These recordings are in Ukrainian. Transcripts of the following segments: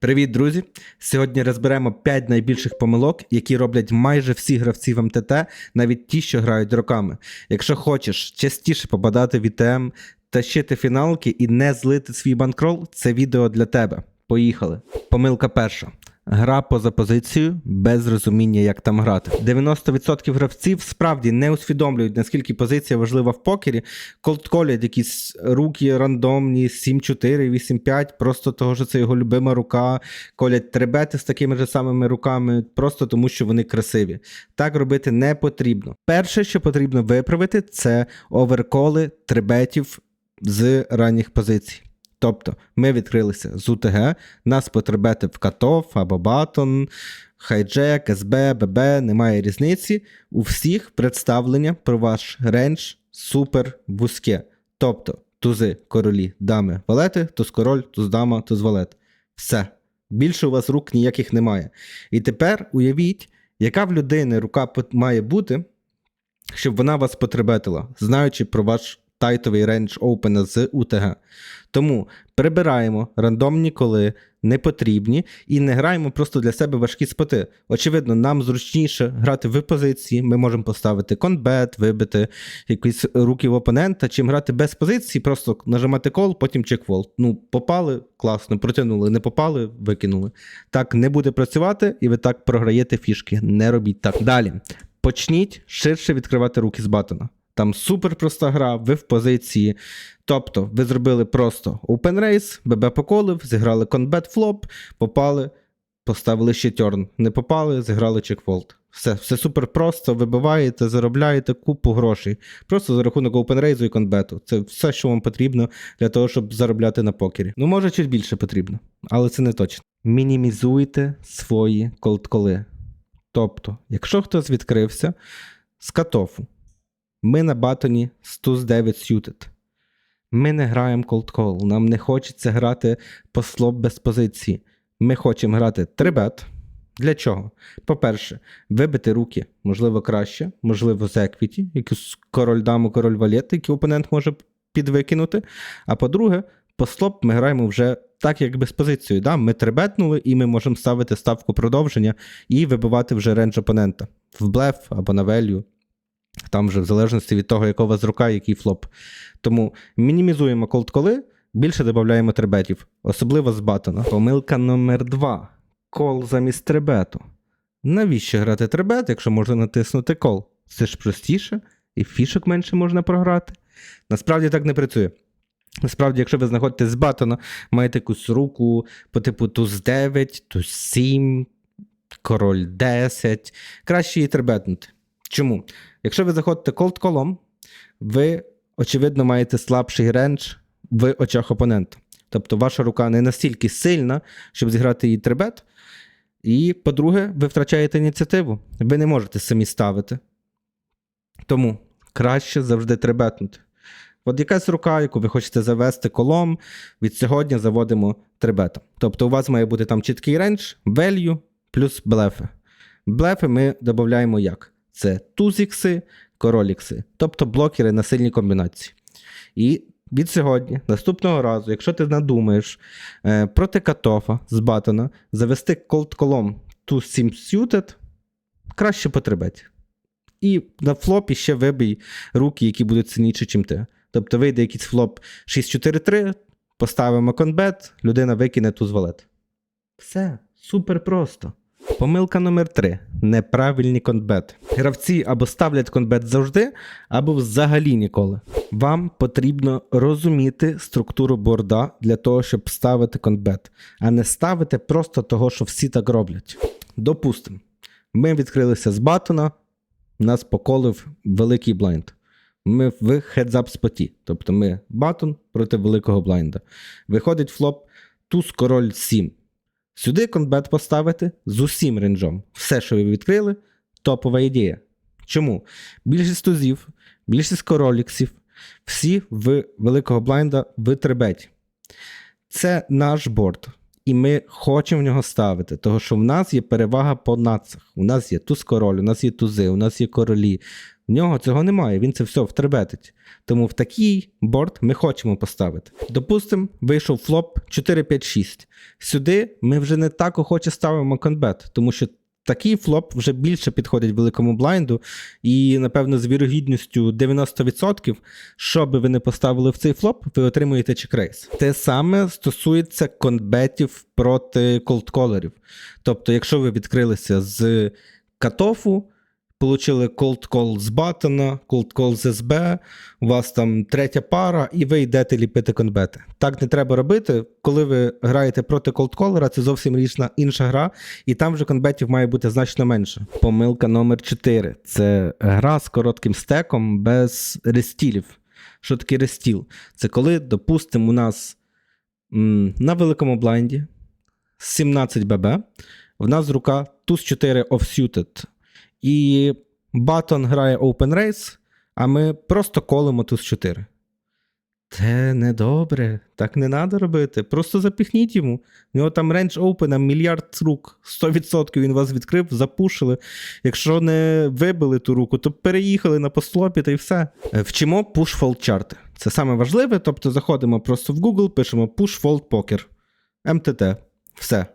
Привіт, друзі! Сьогодні розберемо 5 найбільших помилок, які роблять майже всі гравці в МТТ, навіть ті, що грають роками. Якщо хочеш частіше попадати в ІТМ, тащити фіналки і не злити свій банкрол, це відео для тебе. Поїхали. Помилка перша. Гра поза позицією без розуміння, як там грати. 90% гравців справді не усвідомлюють, наскільки позиція важлива в покері. Колдколять якісь руки рандомні, 7-4, 8-5, просто того, що це його любима рука. Колять требети з такими ж самими руками, просто тому, що вони красиві. Так робити не потрібно. Перше, що потрібно виправити, це оверколи требетів з ранніх позицій. Тобто ми відкрилися з УТГ, нас потребетив катов або батон, хайджек, СБ, ББ, немає різниці. У всіх представлення про ваш рендж супер вузьке. Тобто тузи, королі, дами, валети, туз король, туз дама, туз валет. Все. Більше у вас рук ніяких немає. І тепер уявіть, яка в людини рука має бути, щоб вона вас потребетила, знаючи про ваш тайтовий рендж опена з УТГ. Тому прибираємо рандомні коли не потрібні і не граємо просто для себе важкі споти. Очевидно, нам зручніше грати в позиції. Ми можемо поставити конбет, вибити якісь руки в опонента, чим грати без позиції, просто нажимати кол, потім чеквол. Ну, попали, класно, протягнули, не попали, викинули. Так не буде працювати, і ви так програєте фішки. Не робіть так. Далі. Почніть ширше відкривати руки з батона. Там супер проста гра, ви в позиції. Тобто, ви зробили просто open race, ББ поколив, зіграли конбет флоп, попали, поставили ще тьорн. Не попали, зіграли чекфолд. Все, все супер просто, вибиваєте, заробляєте купу грошей. Просто за рахунок опенрейзу і конбету. Це все, що вам потрібно для того, щоб заробляти на покері. Ну, може, чуть більше потрібно, але це не точно. Мінімізуйте свої колдколи. Тобто, якщо хтось відкрився з катофу, ми на батоні Stuz 9 Suited. Ми не граємо Call, нам не хочеться грати по слоп без позиції. Ми хочемо грати трибет. Для чого? По-перше, вибити руки, можливо, краще, можливо, з еквіті, якусь король даму, король валет, який опонент може підвикинути. А по-друге, по слоп ми граємо вже так, як без позицію. Да? Ми трибетнули, і ми можемо ставити ставку продовження і вибивати вже рендж опонента в блеф або на велю. Там вже в залежності від того, яка у вас рука, який флоп. Тому мінімізуємо колд-коли, більше додаємо требетів, особливо з батона. Помилка номер 2 Кол замість требету. Навіщо грати требет, якщо можна натиснути кол? Це ж простіше, і фішок менше можна програти. Насправді так не працює. Насправді, якщо ви знаходитесь з батона, маєте якусь руку по типу туз 9, туз 7, король 10, краще її требетнути. Чому? Якщо ви заходите колд-колом, ви, очевидно, маєте слабший рендж в очах опонента. Тобто ваша рука не настільки сильна, щоб зіграти її требет. І, по-друге, ви втрачаєте ініціативу. Ви не можете самі ставити. Тому краще завжди требетнути. От якась рука, яку ви хочете завести колом, від сьогодні заводимо требетом. Тобто у вас має бути там чіткий рендж, value плюс блефи. Блефи ми додаємо як? Це тузікси, королікси, тобто блокери на сильні комбінації. І від сьогодні, наступного разу, якщо ти надумаєш е, проти катофа з батона завести колд-колом туз 7 suited, краще потребець. І на флопі ще вибий руки, які будуть сильніші, ніж ти. Тобто вийде якийсь флоп 6-4-3, поставимо конбет, людина викине туз валет. Все, супер просто. Помилка номер 3. Неправильні конбети. Гравці або ставлять конбет завжди, або взагалі ніколи. Вам потрібно розуміти структуру борда для того, щоб ставити конбет, а не ставити просто того, що всі так роблять. Допустимо, ми відкрилися з батона, нас поколив великий блайнд. Ми в хедзап споті, тобто ми батон проти великого блайнда. Виходить флоп туз король 7. Сюди конбет поставити з усім ренджом. Все, що ви відкрили, топова ідея. Чому? Більшість тузів, більшість короліксів, всі в великого блайнда в требеті. Це наш борт. І ми хочемо в нього ставити, тому що в нас є перевага по нацах. У нас є туз король, у нас є тузи, у нас є королі. В нього цього немає, він це все втребетить. Тому в такий борт ми хочемо поставити. Допустимо, вийшов флоп 4-5-6. Сюди ми вже не так охоче ставимо конбет, тому що такий флоп вже більше підходить великому блайнду, і, напевно, з вірогідністю 90%, що би ви не поставили в цей флоп, ви отримуєте чекрейс. Те саме стосується конбетів проти колдколерів. Тобто, якщо ви відкрилися з катофу, Получили cold call з батона, cold call з СБ, у вас там третя пара, і ви йдете ліпити конбети. Так не треба робити. Коли ви граєте проти колдколера, це зовсім різна інша гра, і там вже конбетів має бути значно менше. Помилка номер 4 це гра з коротким стеком без рестілів. Що таке рестіл? Це коли, допустимо, у нас м, на великому блайнді 17 ББ, в нас рука туз 4 offsuited, і Батон грає Open Race, а ми просто колимо туз 4. Це недобре, так не треба робити. Просто запіхніть йому. У нього там рендж опена, мільярд рук, 100% він вас відкрив, запушили. Якщо не вибили ту руку, то переїхали на постлопі та й все. Е, Вчимо push-fold чарти. Це саме важливе, тобто заходимо просто в Google, пишемо push-fold poker. МТТ. Все.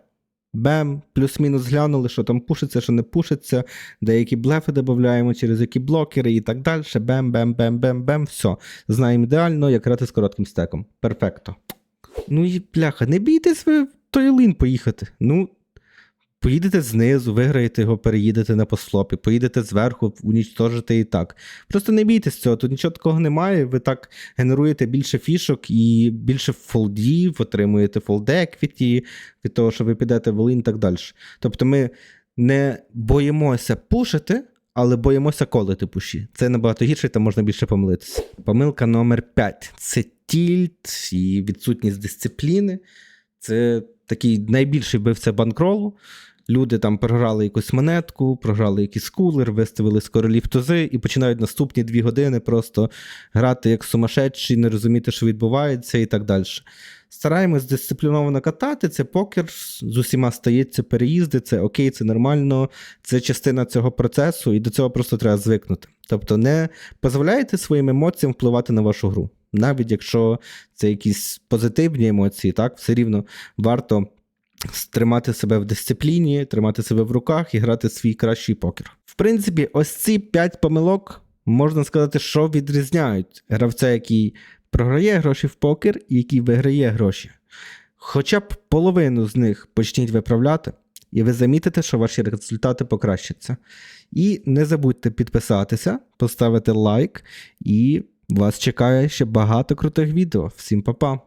Бем, плюс-мінус глянули, що там пушиться, що не пушиться, деякі блефи додаємо, через які блокери і так далі. Бем, бем, бем, бем, бем, все. Знаємо ідеально, як грати з коротким стеком. Перфекто. Ну і бляха, не бійтесь ви той лин поїхати. Ну, поїдете знизу, виграєте його, переїдете на послопі, поїдете зверху, унічтожите і так. Просто не бійтесь цього, тут нічого такого немає. Ви так генеруєте більше фішок і більше фолдів, отримуєте фолд еквіті від того, що ви підете в лин і так далі. Тобто ми не боїмося пушити, але боїмося колити пуші. Це набагато гірше, там можна більше помилитися. Помилка номер 5 це тільт і відсутність дисципліни. Це такий найбільший вбивця банкролу. Люди там програли якусь монетку, програли якийсь кулер, виставили з королів тузи і починають наступні дві години просто грати як сумасшедші, не розуміти, що відбувається, і так далі. Стараємось дисципліновано катати. Це покер з усіма стається переїзди, це окей, це нормально, це частина цього процесу, і до цього просто треба звикнути. Тобто не дозволяйте своїм емоціям впливати на вашу гру. Навіть якщо це якісь позитивні емоції, так, все рівно варто тримати себе в дисципліні, тримати себе в руках і грати свій кращий покер. В принципі, ось ці 5 помилок можна сказати, що відрізняють гравця, який програє гроші в покер і який виграє гроші. Хоча б половину з них почніть виправляти, і ви замітите, що ваші результати покращаться. І не забудьте підписатися, поставити лайк, і вас чекає ще багато крутих відео. Всім па-па!